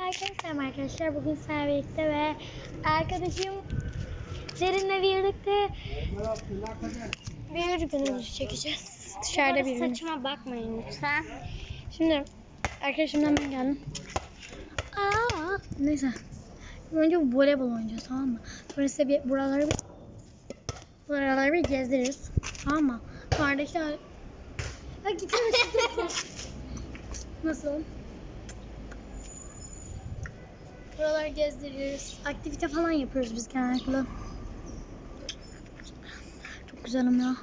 Herkese arkadaşlar bugün Servet'te ve arkadaşım Zerin'le birlikte bir günümüzü çekeceğiz. Dışarıda bir. Saçıma bakmayın lütfen. Şimdi arkadaşımdan ben geldim. Aa, neyse. Önce voleybol oynayacağız tamam mı? Burası bir buraları bir buraları bir gezdiririz. Tamam mı? İşte Ha. Nasıl? Buraları gezdiririz. Aktivite falan yapıyoruz biz genellikle. Çok güzelim ya.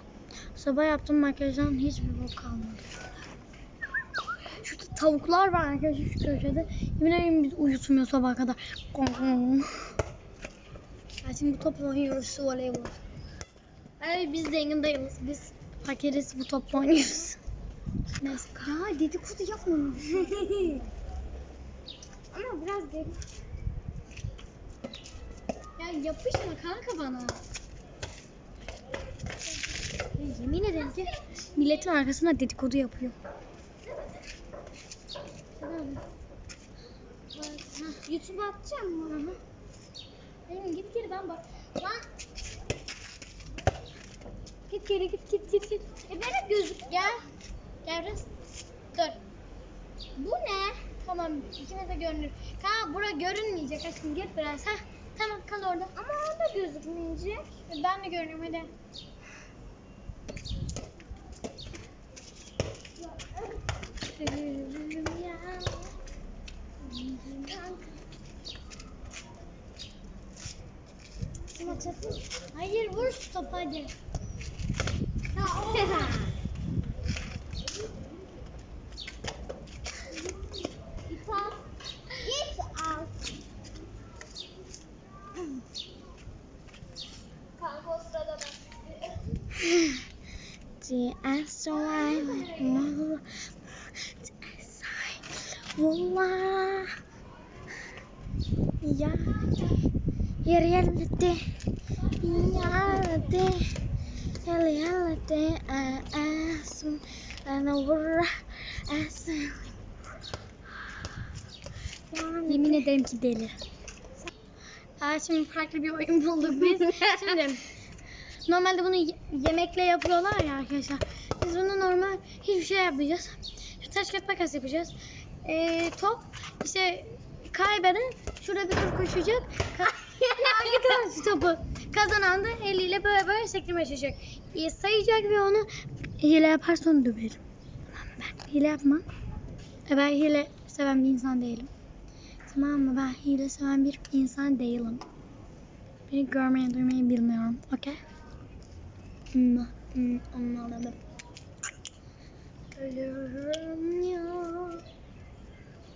Sabah yaptığım makyajdan hiçbir bok kalmadı. Şurada tavuklar var arkadaşlar şu köşede. Yemin ederim biz uyutmuyor sabaha kadar. Şimdi bu top oynuyoruz voleybol. Ay biz zengin değiliz. Biz fakiriz bu top oynuyoruz. Neyse. Ya dedikodu yapma. Ama biraz geri. Ya yapışma kanka bana. Ya yemin ederim ki milletin arkasında dedikodu yapıyor. YouTube'a atacağım mı? Benim git geri ben bak. Lan. Git geri git git git git. E benim gözük. Gel. Gel biraz. Dur. Bu ne? Tamam ikimiz de görünür. Kanka bura görünmeyecek aşkım git biraz. Heh. Tamam kal orada. Ama orada gözükmeyecek. Ben de görünüyorum hadi. Hayır vur şu topu hadi. Ha, o. Git al. Git al. Kanka o sırada Wallah ya yer yerlerde yerlerde yer yerlerde asım ana vurra asım Yemin ederim ki deli. Aa, şimdi farklı bir oyun bulduk biz. Şimdi normalde bunu ye- yemekle yapıyorlar ya arkadaşlar. Biz bunu normal hiçbir şey yapmayacağız. Taş kağıt makas yapacağız. Ee, top işte kaybeden şurada bir tur koşacak. Hangi şu topu kazanan da eliyle böyle böyle sektirmeye çalışacak. Ee, sayacak ve onu hile yaparsa onu döverim. Tamam ben hile yapmam. E, Ben hile seven bir insan değilim. Tamam mı? Ben hile seven bir insan değilim. Beni görmeyi duymayı bilmiyorum. Okey? Hmm, hmm, anladım. Ölüyorum ya.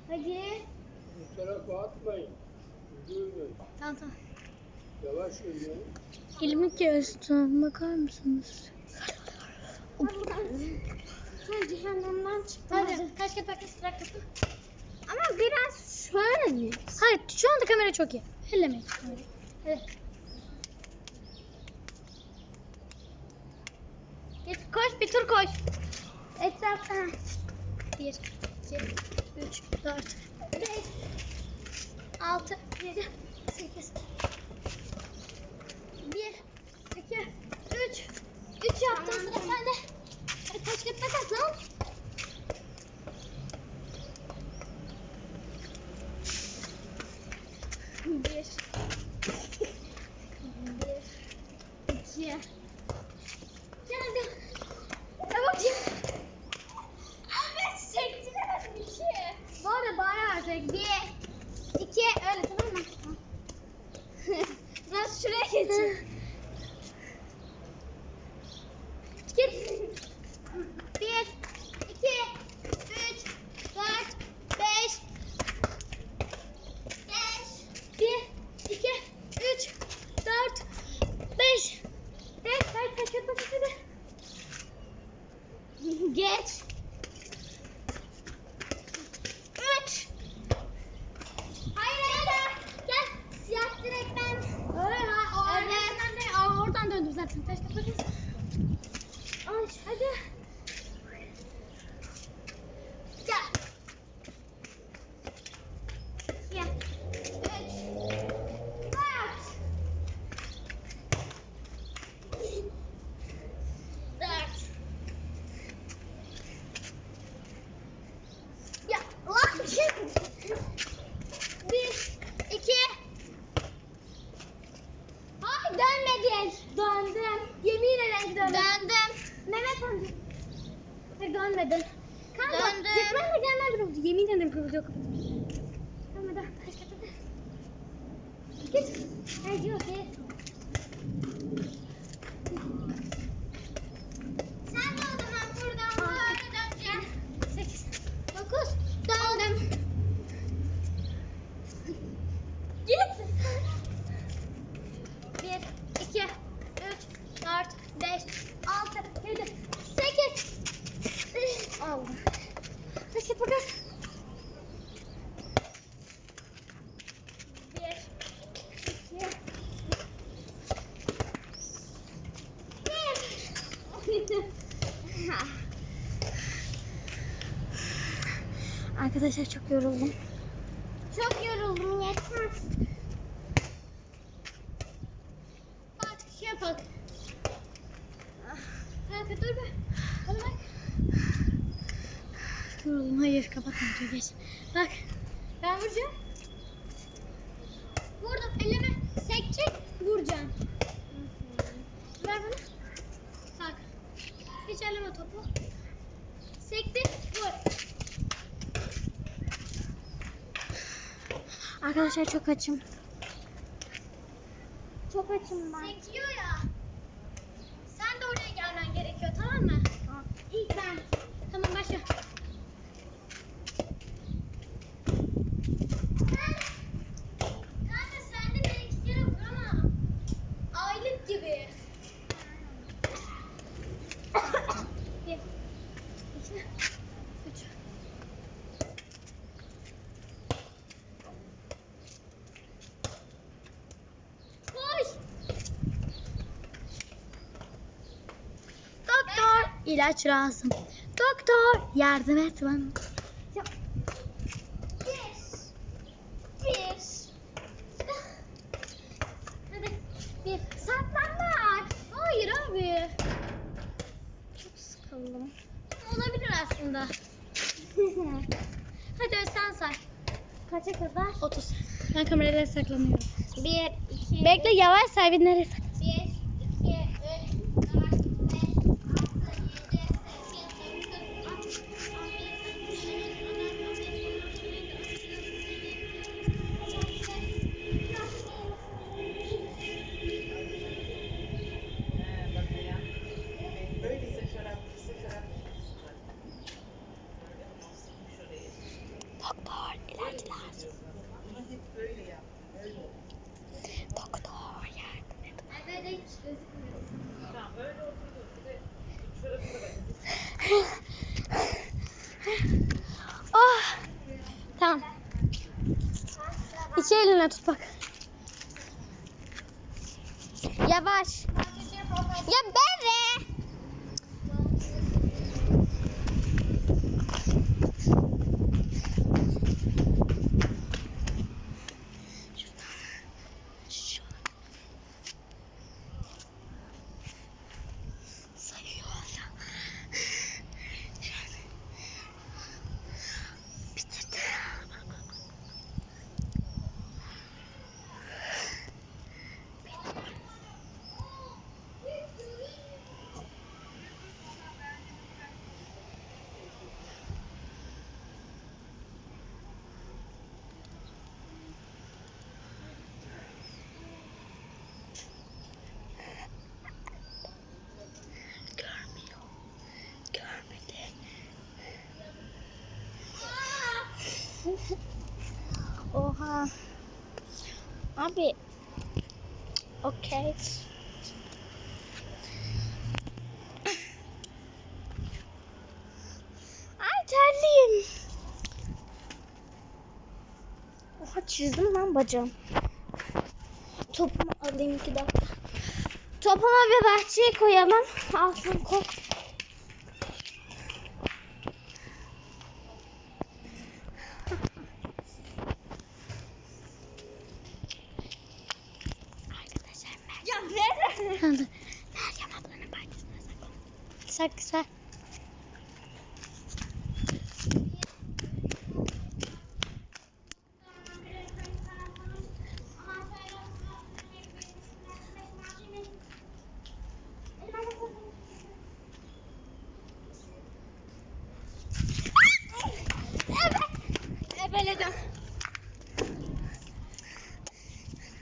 Hadi. Bu tarafa atmayın. Duymayın. Tamam tamam. Yavaş yürüyün. Elimi kestim. Bakar mısınız? Sen cehennemden çıktın. Hadi. Kaç kere bırak topu. Ama biraz şöyle mi? Hayır şu anda kamera çok iyi. Ellemeyin. Hadi. Git koş bir tur koş. Etrafta. Bir, iki, üç, dört, beş, altı, yedi, sekiz. Bir, iki, üç. Üç yaptın sıra sende. Hadi taş kağıt makas lan. Bir. Bir. iki. Geldim. Çabuk gel. Evet sektiremedim bir şey. Bu arada bağırarak bir, iki, öyle tamam mı? Biraz şuraya geçin. dönmedin. Kanka Döndüm. gitmen de gelmen oldu. Yemin ederim kıvırcığı kapatmış. Tamam hadi. Git. Hadi yok. Arkadaşlar çok yoruldum. Çok yoruldum yeter. Bak şey yapalım. Kanka dur be. Bana bak. Yoruldum. Hayır kapatma. Çok geç. Bak. Ben vuracağım. Vurdum. Elime sekecek. Vuracağım. Ver bana. Bak. Hiç elleme topu. Sekti. Vur. Arkadaşlar çok açım. Çok açım ben. Sekiyor ya. Sen de oraya gelmen gerekiyor tamam mı? Tamam. İlk ben. Tamam başla. Kanka sen de beni iki kere vur ama. Aylık gibi. Bir. İki. Üç. Koş. Doktor ilaç lazım. Doktor yardım et bana. Bir. Saklanmak. Hayır abi. Çok sıkıldım. Olabilir aslında. Hadi sen say. Kaça kadar? 30. Ben kamerayla saklanıyorum. Bir, iki, Bekle yavaş say bir nereye saklan. Oturdu. Bir de şurasına bak. Oh. Tamam. İki eline tut bak. Yavaş. Ya Berre. Abi. Okey. Ay terliyim. Oha çizdim lan bacağım. Topumu alayım iki dakika. Topumu bir bahçeye koyalım. Al şunu koy. Arkadaşlar Meryem. Ya nerede? Meryem ablanın bahçesine saklan. Sak. Evet. Ebeledim.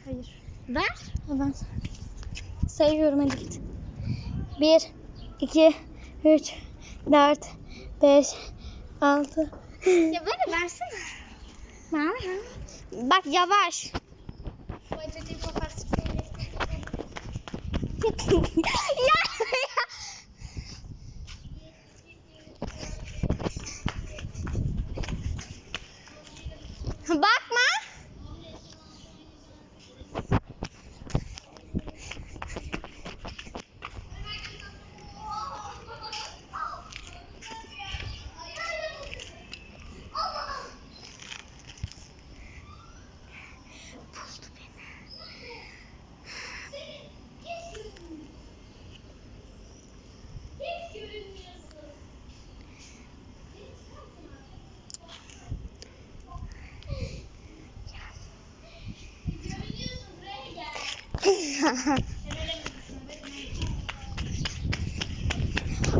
Hayır. Ver. Ben sayıyorum hadi git. 1, 2, 3, 4, 5, 6. Ya böyle versene. Bak yavaş. ya, ya.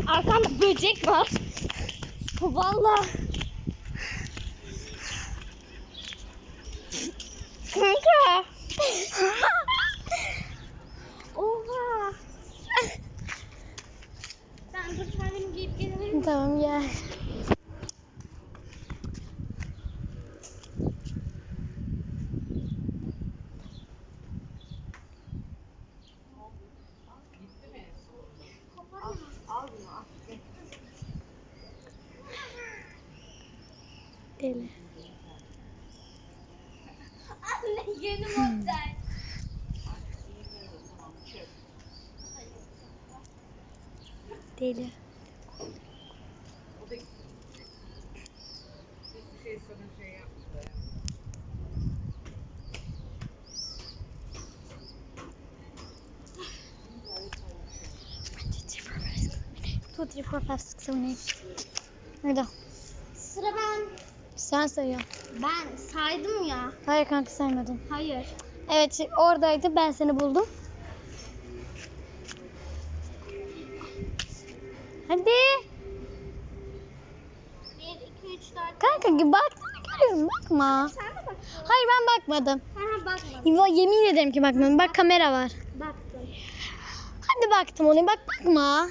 Arkamda böcek var. Vallahi. Kanka. Oha. Ben dur kendimi giyip gelirim. Tamam gel. Deli. Anne yeni model. Deli. Hiçbir şey sana şey yapmıyor. Two, three, four, five, six, seven, eight. Hadi. Sıra ben. Sen sayıyor. Ben saydım ya. Hayır kanka saymadın. Hayır. Evet oradaydı ben seni buldum. Hadi. 1, 2, 3, 4. Kanka gibi baktığını görüyorum bakma. Sen de bak. Hayır ben bakmadım. Ha bakma. Ya, yemin ederim ki bakmadım. Bak kamera var. Baktım. Hadi baktım onu bak bakma.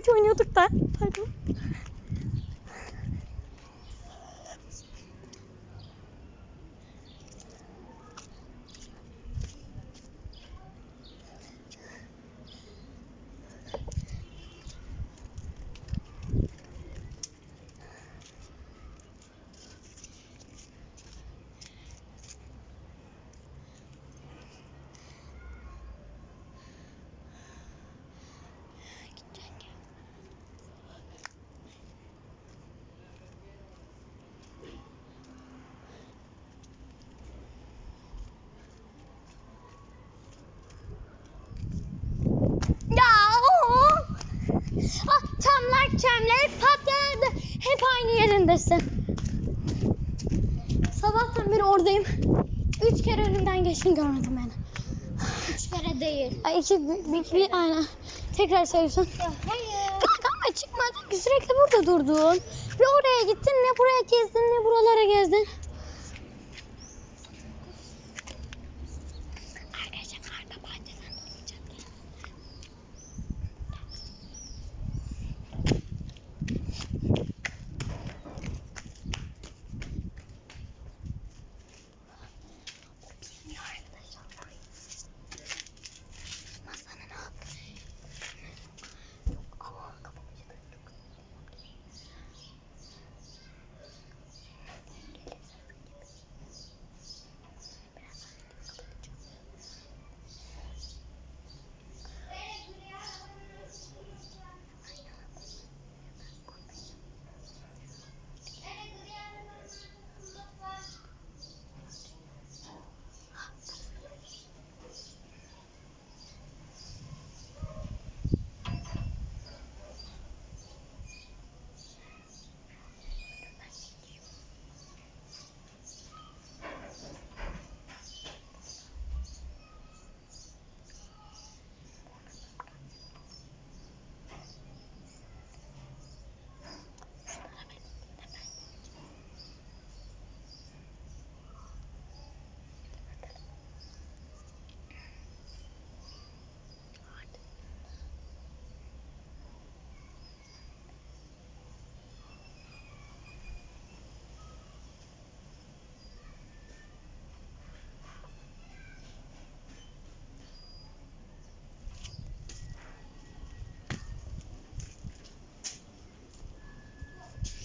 'Saklambaç oynuyorduk da. Pardon. Ya o. Ah çemler patladı. Hep aynı yerindesin. Sabahtan beri oradayım. Üç kere önümden geçtin görmedim beni. Üç kere değil. Ay iki, bir, bir, bir aynen. Tekrar sayıyorsun. Hayır. Kanka ama çıkmadın ki sürekli burada durdun. Bir oraya gittin ne buraya gezdin ne buralara gezdin.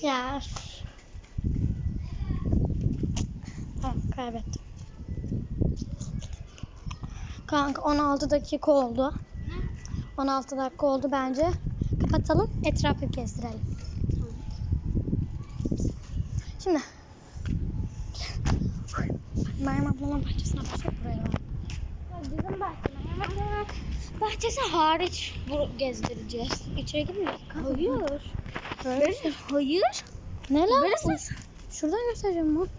Ya. Tamam kaybettim. Kanka 16 dakika oldu. 16 dakika oldu bence. Kapatalım. Etrafı gezdirelim. Şimdi. Meryem ablamın bahçesine başlayıp buraya. Bizim bahçe. Bahçesi hariç bu gezdireceğiz. İçeri girmiyoruz. Hayır. Şey. Hayır. Ne lan? Burası- Şuradan göstereceğim bak.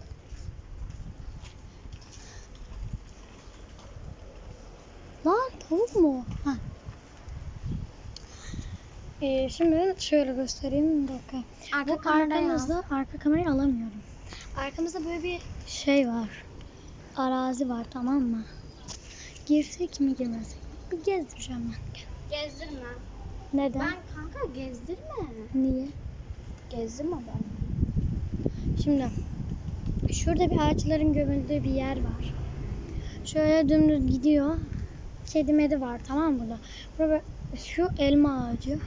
Lan tavuk mu? Ha. Ee, şimdi şöyle göstereyim bir dakika. Arka Bu arkamızda arka kamerayı alamıyorum. Arkamızda böyle bir şey var. Arazi var tamam mı? Girsek mi girmesek mi? Bir gezdireceğim ben. Gezdirme. Neden? Ben kanka gezdirme. Niye? Gezdirme ben. Şimdi şurada bir ağaçların gömüldüğü bir yer var. Şöyle dümdüz gidiyor. Kedi medi var tamam mı burada? Burada şu elma ağacı.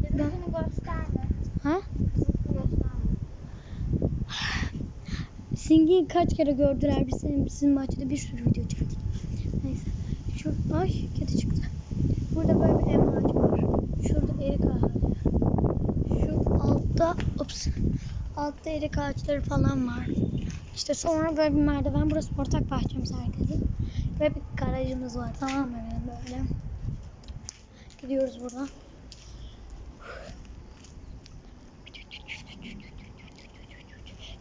Bizimkini gösterme. Ha? Singi'yi kaç kere gördüler biz senin bizim bahçede bir sürü video çektik. Neyse. Şu ay kedi çıktı. Burada böyle bir var. Şurada erik ağacı. Şu altta ups. Altta erik ağaçları falan var. İşte sonra böyle bir merdiven. Burası ortak bahçemiz herkesin. Ve bir garajımız var tamam mı benim böyle. Gidiyoruz buradan.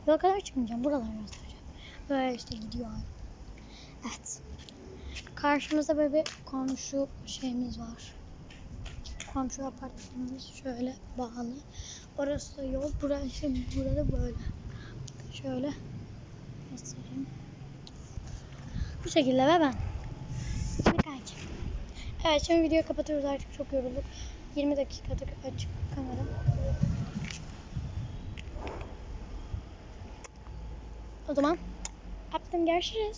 Yola kadar çıkmayacağım. Buraları göstereceğim. Böyle işte gidiyor. Evet. Karşımızda böyle bir komşu şeyimiz var. Komşu apartmanımız şöyle bağlı. Orası da yol. Burası burada böyle. Şöyle göstereyim. Bu şekilde ve ben. Kanki. Evet şimdi videoyu kapatıyoruz artık çok yorulduk. 20 dakikadır açık kamera. O zaman öptüm görüşürüz.